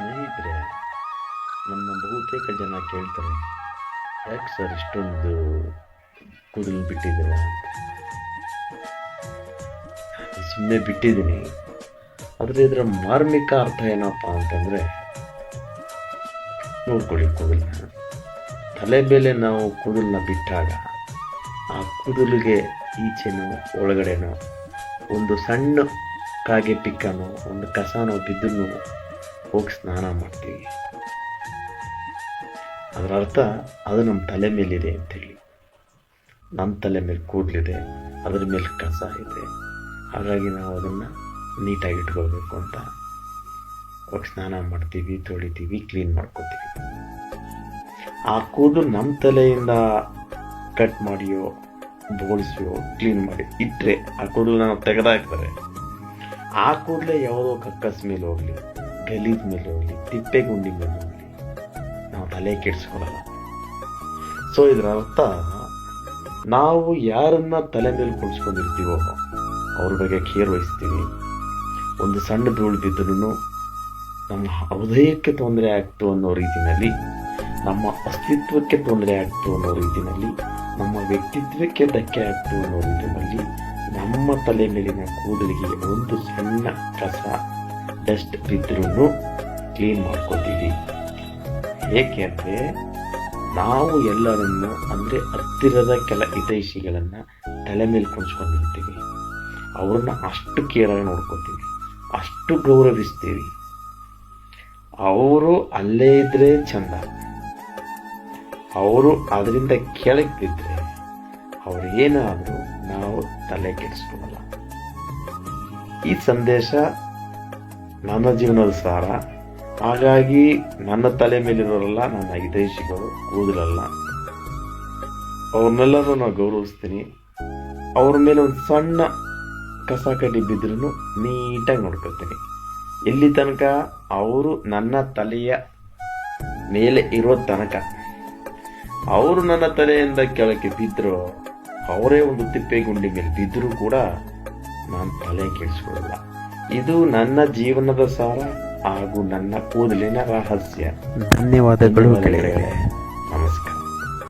ಸ್ನೇಹಿತರೆ ನನ್ನ ಬಹುತೇಕ ಜನ ಕೇಳ್ತಾರೆ, ಯಾಕೆ ಸರ್ ಇಷ್ಟೊಂದು ಕೂದಲು ಬಿಟ್ಟಿದ್ದೀರ? ಸುಮ್ಮನೆ ಬಿಟ್ಟಿದ್ದೀನಿ. ಆದರೆ ಇದರ ಮಾರ್ಮಿಕ ಅರ್ಥ ಏನಪ್ಪ ಅಂತಂದರೆ, ನೋಡ್ಕೊಳ್ಳಿ ಕೂದಲನ್ನ. ತಲೆ ಮೇಲೆ ನಾವು ಕೂದಲನ್ನ ಬಿಟ್ಟಾಗ, ಆ ಕೂದಲಿಗೆ ಈಚೆನೋ ಒಳಗಡೆನೋ ಒಂದು ಸಣ್ಣ ಕಾಗೆ ಪಿಕ್ಕನೋ, ಒಂದು ಕಸನೋ ಬಿದ್ದನ್ನು ಹೋಗಿ ಸ್ನಾನ ಮಾಡ್ತೀವಿ. ಅದರ ಅರ್ಥ ಅದು ನಮ್ಮ ತಲೆ ಮೇಲಿದೆ ಅಂತೇಳಿ. ನಮ್ಮ ತಲೆ ಮೇಲೆ ಕೂದಲಿದೆ, ಅದರ ಮೇಲೆ ಕಸ ಇದೆ. ಹಾಗಾಗಿ ನಾವು ಅದನ್ನು ನೀಟಾಗಿ ಇಟ್ಕೋಬೇಕು ಅಂತ ಹೋಗಿ ಸ್ನಾನ ಮಾಡ್ತೀವಿ, ತೊಳಿತೀವಿ, ಕ್ಲೀನ್ ಮಾಡ್ಕೋತೀವಿ. ಆ ಕೂದಲು ನಮ್ಮ ತಲೆಯಿಂದ ಕಟ್ ಮಾಡಿಯೋ, ಬೋಳಿಸಿಯೋ, ಕ್ಲೀನ್ ಮಾಡಿ ಇಟ್ಟರೆ ಆ ಕೂದಲು ನಾವು ತೆಗೆದಾಕ್ತಾರೆ. ಆ ಕೂದಲೇ ಯಾವುದೋ ಕಕ್ಕಸ್ ಮೇಲೆ ಹೋಗಲಿ. ಗಲೀಜ್ ಮೇಲೆ ಹೋಗಲಿ, ತಿಪ್ಪೆ ಗುಂಡಿ ಮೇಲೆ ಹೋಗಲಿ. ನಾವು ತಲೆ ಕೆಡಿಸ್ಕೊಳ್ಳಲ್ಲ ಸೊ ಇದರ ಅರ್ಥ, ನಾವು ಯಾರನ್ನ ತಲೆ ಮೇಲೆ ಕುಳಿಸ್ಕೊಂಡಿರ್ತೀವೋ ಅವ್ರ ಬಗ್ಗೆ ಕೇರ್ ವಹಿಸ್ತೀವಿ. ಒಂದು ಸಣ್ಣ ಧೂಳು ಬಿದ್ದರೂ ನಮ್ಮ ಹೃದಯಕ್ಕೆ ತೊಂದರೆ ಆಗ್ತು ಅನ್ನೋ ರೀತಿಯಲ್ಲಿ ನಮ್ಮ ಅಸ್ತಿತ್ವಕ್ಕೆ ತೊಂದರೆ ಆಗ್ತು ಅನ್ನೋ ರೀತಿಯಲ್ಲಿ ನಮ್ಮ ವ್ಯಕ್ತಿತ್ವಕ್ಕೆ ಧಕ್ಕೆ ಆಗ್ತು ಅನ್ನೋ ರೀತಿಯಲ್ಲಿ ನಮ್ಮ ತಲೆ ಮೇಲಿನ ಕೂದಲಿಗೆ ಒಂದು ಸಣ್ಣ ಕಸ ಡಸ್ಟ್ ಬಿದ್ದರೂ ಕ್ಲೀನ್ ಮಾಡ್ಕೊತೀವಿ. ಏಕೆ ಅಂದರೆ ನಾವು ಎಲ್ಲರನ್ನು ಅಂದರೆ ಹತ್ತಿರದ ಕೆಲ ಹಿತೈಷಿಗಳನ್ನು ತಲೆ ಮೇಲೆ ಕುಣಿಸ್ಕೊಂಡಿರ್ತೀವಿ. ಅವ್ರನ್ನ ಅಷ್ಟು ಕೇರಾಗಿ ನೋಡ್ಕೋತೀವಿ. ಅಷ್ಟು ಗೌರವಿಸ್ತೀವಿ. ಅವರು ಅಲ್ಲೇ ಇದ್ರೆ ಚಂದ. ಅವರು ಅದರಿಂದ ಕೆಳಗೆ ಬಿದ್ದರೆ ಅವ್ರು ಏನಾದರೂ ನಾವು ತಲೆ ಕೆಡಿಸ್ಕೊಳ್ಳಲ್ಲ ಈ ಸಂದೇಶ ನನ್ನ ಜೀವನದ ಸಾರ. ಹಾಗಾಗಿ ನನ್ನ ತಲೆ ಮೇಲಿರೋರಲ್ಲ ನನ್ನ ಹಿತೈಷಿಗಳು, ಕೂದಲಲ್ಲ. ಅವ್ರನ್ನೆಲ್ಲರೂ ನಾನು ಗೌರವಿಸ್ತೀನಿ. ಅವ್ರ ಮೇಲೆ ಒಂದು ಸಣ್ಣ ಕಸ ಕಡ್ಡಿ ಬಿದ್ರೂ ನೀಟಾಗಿ ನೋಡ್ಕೊಳ್ತೀನಿ. ಇಲ್ಲಿ ತನಕ ಅವರು ನನ್ನ ತಲೆಯ ಮೇಲೆ ಇರೋ ತನಕ. ಅವರು ನನ್ನ ತಲೆಯಿಂದ ಕೆಳಕ್ಕೆ ಬಿದ್ದರು ಅವರೇ ಒಂದು ತಿಪ್ಪೆ ಗುಂಡಿ ಮೇಲೆ ಬಿದ್ದರೂ ಕೂಡ ನಾನು ತಲೆ ಕೆಡಿಸ್ಕೊಳ್ಳಲ್ಲ. ಇದು ನನ್ನ ಜೀವನದ ಸಾರ ಹಾಗೂ ನನ್ನ ಕೂದಲಿನ ರಹಸ್ಯ. ಧನ್ಯವಾದಗಳು ಗೆಳೆಯರೆ.